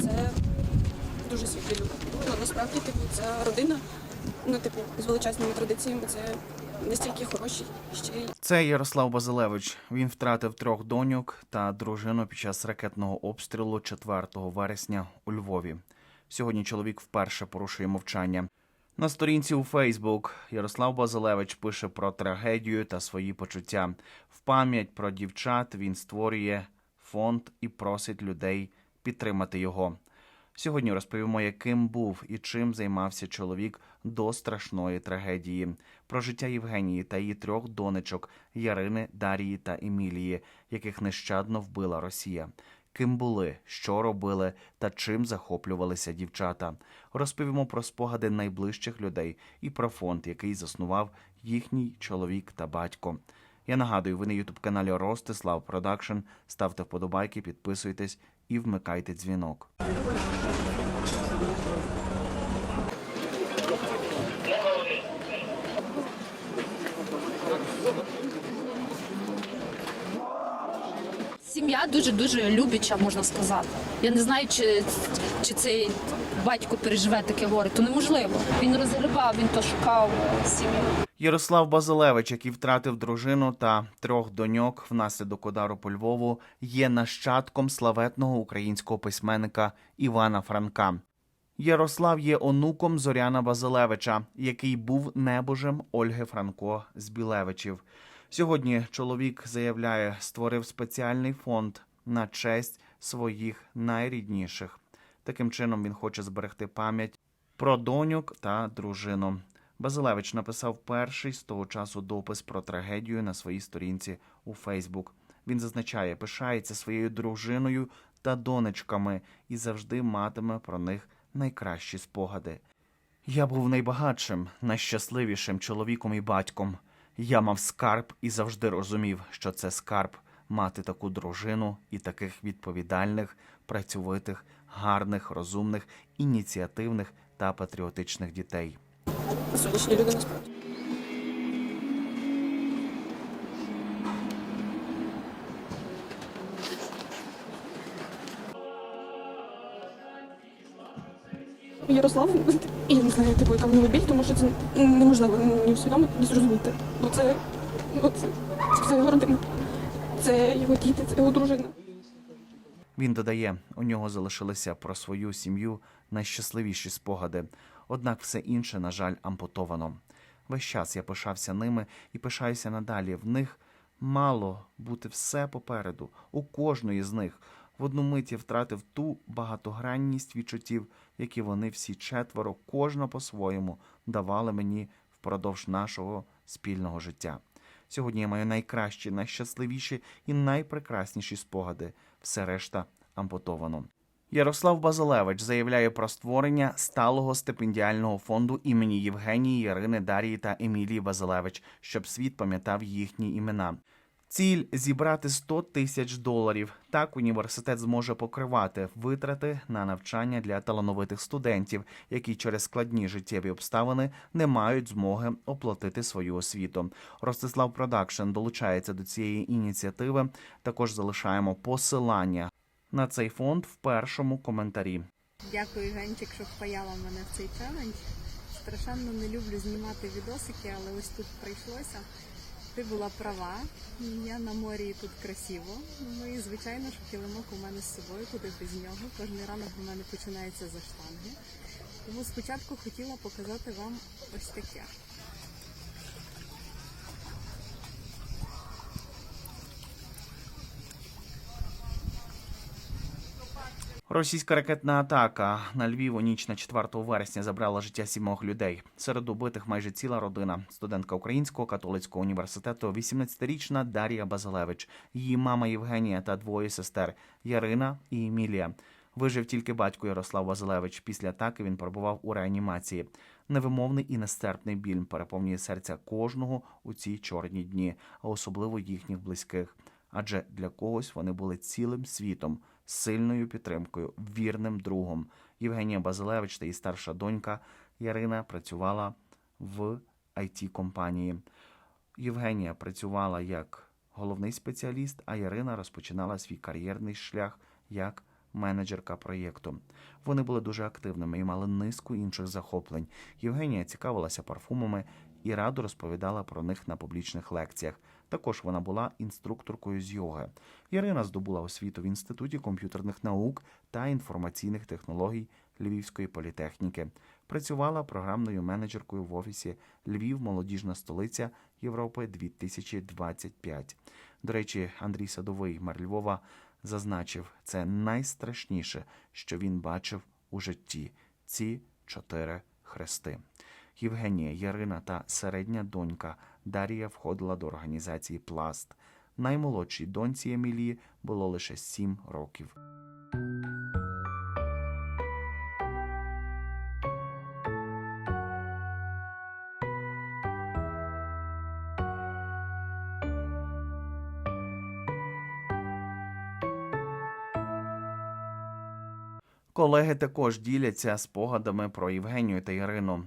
Це дуже світлі люди. Ну, насправді, типу, ця родина, ну, типу, з величезними традиціями, це настільки хороші, щирі. Це Ярослав Базилевич. Він втратив трьох доньок та дружину під час ракетного обстрілу 4 вересня у Львові. Сьогодні чоловік вперше порушує мовчання. На сторінці у Фейсбук Ярослав Базилевич пише про трагедію та свої почуття. В пам'ять про дівчат він створює фонд і просить людей підтримати його. Сьогодні розповімо, яким був і чим займався чоловік до страшної трагедії, про життя Євгенії та її трьох донечок Ярини, Дарії та Емілії, яких нещадно вбила Росія. Ким були, що робили та чим захоплювалися дівчата. Розповімо про спогади найближчих людей і про фонд, який заснував їхній чоловік та батько. Я нагадую, ви на ютуб каналі Ростислав Продакшн. Ставте вподобайки, підписуйтесь і вмикайте дзвінок. Сім'я дуже дуже любяча, можна сказати. Я не знаю, чи, чи цей батько переживе таке горе, то неможливо. Він розгребав, він то шукав сім'ю. Ярослав Базилевич, який втратив дружину та трьох доньок внаслідок удару по Львову, є нащадком славетного українського письменника Івана Франка. Ярослав є онуком Зоряна Базилевича, який був небожем Ольги Франко з Білевичів. Сьогодні чоловік заявляє, створив спеціальний фонд на честь своїх найрідніших. Таким чином він хоче зберегти пам'ять про доньок та дружину. Базилевич написав перший з того часу допис про трагедію на своїй сторінці у Фейсбук. Він зазначає, пишається своєю дружиною та донечками і завжди матиме про них найкращі спогади. Я був найбагатшим, найщасливішим чоловіком і батьком. Я мав скарб і завжди розумів, що це скарб мати таку дружину і таких відповідальних, працьовитих, гарних, розумних, ініціативних та патріотичних дітей. Сонячні люди насправді. Ярослав, я не знаю, типу, яка в нього біль, тому що це неможливо ні усвідомити, ні зрозуміти. Бо це, ну, це, це його родина. Це його діти, це його дружина. Він додає, у нього залишилися про свою сім'ю найщасливіші спогади, однак все інше, на жаль, ампутовано. Весь час я пишався ними і пишаюся надалі. В них мало бути все попереду. У кожної з них в одну мить я втратив ту багатогранність відчуттів, які вони всі четверо, кожна по-своєму, давали мені впродовж нашого спільного життя. Сьогодні я маю найкращі, найщасливіші і найпрекрасніші спогади. Все решта ампутовано. Ярослав Базилевич заявляє про створення сталого стипендіального фонду імені Євгенії, Ярини, Дарії та Емілії Базилевич, щоб світ пам'ятав їхні імена. Ціль зібрати 100 тисяч доларів. Так університет зможе покривати витрати на навчання для талановитих студентів, які через складні життєві обставини не мають змоги оплатити свою освіту. Ростислав Продакшн долучається до цієї ініціативи. Також залишаємо посилання на цей фонд в першому коментарі. Дякую, Женчик, що впаяла мене в цей челендж. Страшенно не люблю знімати відосики, але ось тут прийшлося. Ти була права. Я на морі і тут красиво. Ну і звичайно, що килимок у мене з собою, куди без нього. Кожен ранок у мене починається за штанги. Тому спочатку хотіла показати вам ось таке. Російська ракетна атака на Львів у ніч на 4 вересня забрала життя сімох людей. Серед убитих майже ціла родина. Студентка Українського католицького університету, 18-річна Дар'я Базилевич, її мама Євгенія та двоє сестер Ярина і Емілія. Вижив тільки батько Ярослав Базилевич. Після атаки він перебував у реанімації. Невимовний і нестерпний біль переповнює серця кожного у ці чорні дні, а особливо їхніх близьких. Адже для когось вони були цілим світом, сильною підтримкою, вірним другом. Євгенія Базилевич та її старша донька Ярина працювала в it компанії Євгенія працювала як головний спеціаліст, а Ярина розпочинала свій кар'єрний шлях як менеджерка проєкту. Вони були дуже активними і мали низку інших захоплень. Євгенія цікавилася парфумами і радо розповідала про них на публічних лекціях. Також вона була інструкторкою з йоги. Ірина здобула освіту в інституті комп'ютерних наук та інформаційних технологій Львівської політехніки. Працювала програмною менеджеркою в офісі Львів, молодіжна столиця Європи 2025. До речі, Андрій Садовий, мер Львова, зазначив, це найстрашніше, що він бачив у житті. Ці чотири хрести. Євгенія, Ярина та середня донька Дарія входила до організації Пласт. Наймолодшій доньці Емілії було лише сім років. Колеги також діляться спогадами про Євгенію та Ірину.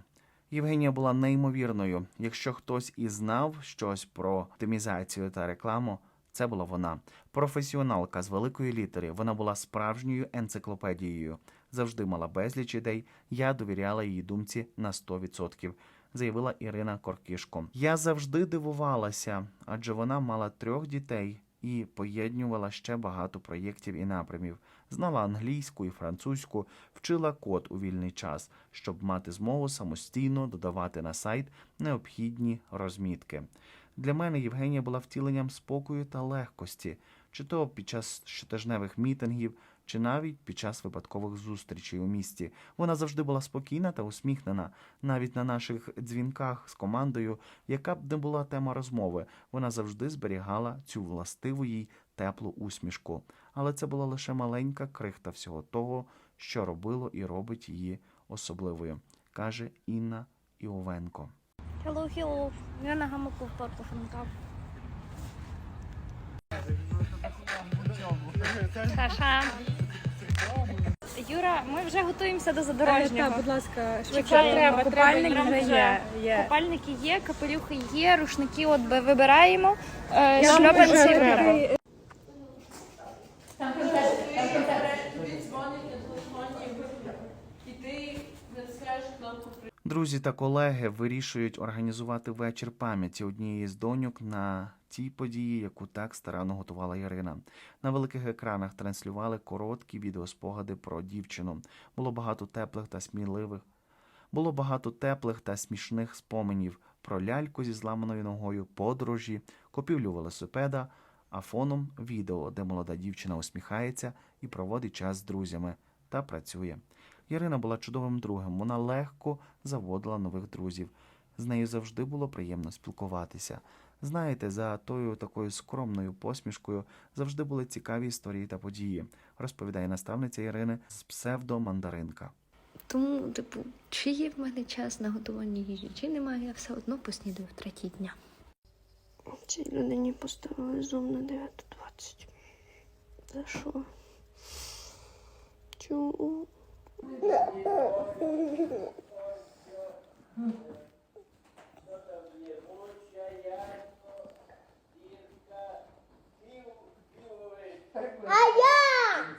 Євгенія була неймовірною. Якщо хтось і знав щось про оптимізацію та рекламу, це була вона. Професіоналка з великої літери. Вона була справжньою енциклопедією. Завжди мала безліч ідей. Я довіряла її думці на 100%, заявила Ірина Коркішко. Я завжди дивувалася, адже вона мала трьох дітей і поєднювала ще багато проєктів і напрямів. Знала англійську і французьку, вчила код у вільний час, щоб мати змогу самостійно додавати на сайт необхідні розмітки. Для мене Євгенія була втіленням спокою та легкості, чи то під час щотижневих мітингів, чи навіть під час випадкових зустрічей у місті. Вона завжди була спокійна та усміхнена. Навіть на наших дзвінках з командою, яка б не була тема розмови, вона завжди зберігала цю властиву їй теплу усмішку. Але це була лише маленька крихта всього того, що робило і робить її особливою, каже Інна Іовенко. Hello, hello. Я на гамаку в парку Франка. Саша. Юра, ми вже готуємося до задорожнього. Так, будь ласка, швидше. треба. Купальник треба, вже є. є. Купальники є, капелюхи є, рушники от вибираємо, е, шльопанці вибираємо. Друзі та колеги вирішують організувати вечір пам'яті однієї з доньок на тій події, яку так старанно готувала Ірина. На великих екранах транслювали короткі відеоспогади про дівчину. Було багато теплих та сміливих. Було багато теплих та смішних споменів про ляльку зі зламаною ногою, подорожі, купівлю велосипеда, а фоном відео, де молода дівчина усміхається і проводить час з друзями та працює. Ірина була чудовим другом. Вона легко заводила нових друзів. З нею завжди було приємно спілкуватися. Знаєте, за тою такою скромною посмішкою завжди були цікаві історії та події, розповідає наставниця Ірини з псевдомандаринка. Тому, типу, чи є в мене час на готування їжі, чи немає, я все одно поснідаю в третій дня. Цій людині поставили зум на 9.20. За що? Чому?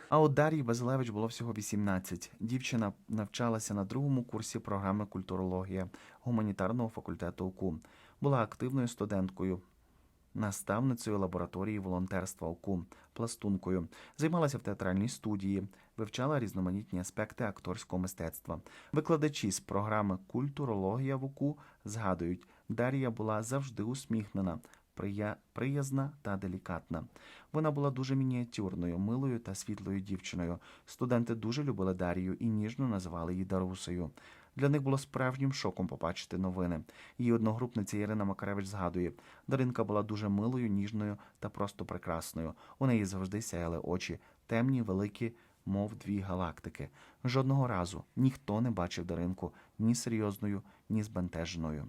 А от Дар'ї Базилевич було всього 18. Дівчина навчалася на другому курсі програми культурологія гуманітарного факультету УКУ. Була активною студенткою, наставницею лабораторії волонтерства УКУ, пластункою. Займалася в театральній студії, вивчала різноманітні аспекти акторського мистецтва. Викладачі з програми Культурологія в УКУ згадують, Дар'я була завжди усміхнена, приязна та делікатна. Вона була дуже мініатюрною, милою та світлою дівчиною. Студенти дуже любили Дарію і ніжно називали її Дарусею. Для них було справжнім шоком побачити новини. Її одногрупниця Ірина Макаревич згадує, Даринка була дуже милою, ніжною та просто прекрасною. У неї завжди сяяли очі, темні, великі, мов дві галактики. Жодного разу ніхто не бачив Даринку ні серйозною, ні збентеженою.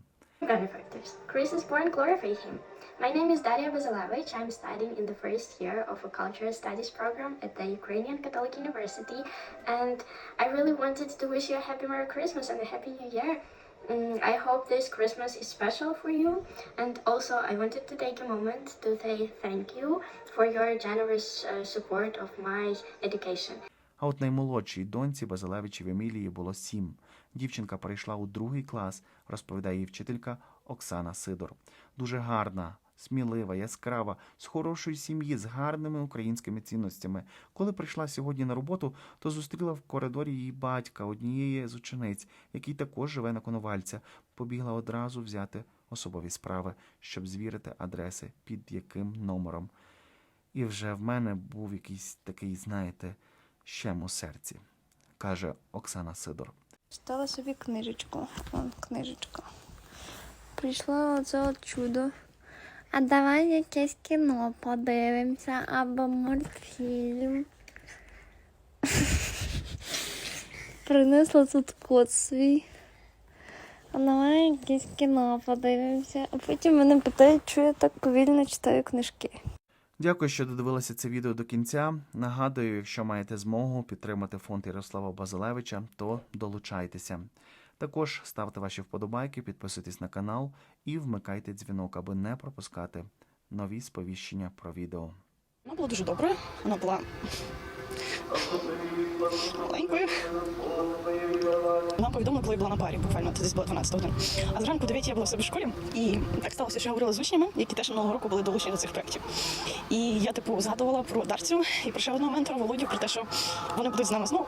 My name is Daria Bazilevich. I'm studying in the first year of a cultural studies program at the Ukrainian Catholic University, and I really wanted to wish you a happy Merry Christmas and a Happy New Year. Mm, I hope this Christmas is special for you, and also I wanted to take a moment to say thank you for your generous uh, support of my education. А от наймолодшій доньці Базилевичів Емілії було сім. Дівчинка перейшла у другий клас, розповідає її вчителька Оксана Сидор. Дуже гарна, смілива, яскрава, з хорошої сім'ї, з гарними українськими цінностями. Коли прийшла сьогодні на роботу, то зустріла в коридорі її батька, однієї з учениць, який також живе на Коновальця. Побігла одразу взяти особові справи, щоб звірити адреси, під яким номером. І вже в мене був якийсь такий, знаєте, щем у серці, каже Оксана Сидор. Читала собі книжечку. Книжечка. Прийшло оце чудо. А давай якесь кіно подивимося або мультфільм. Принесла тут кот свій. А давай якесь кіно подивимося. А потім мене питають, чого я так повільно читаю книжки. Дякую, що додивилися це відео до кінця. Нагадую, якщо маєте змогу підтримати фонд Ярослава Базилевича, то долучайтеся. Також ставте ваші вподобайки, підписуйтесь на канал і вмикайте дзвінок, аби не пропускати нові сповіщення про відео. Вона була дуже доброю. Вона була маленькою. Нам повідомили, коли я була на парі, буквально це десь було 12 годин. А зранку 9 я була в себе в школі, і так сталося, що я говорила з учнями, які теж минулого року були долучені до цих проєктів. І я, типу, згадувала про Дарцю і про ще одного ментора Володю, про те, що вони будуть з нами знову.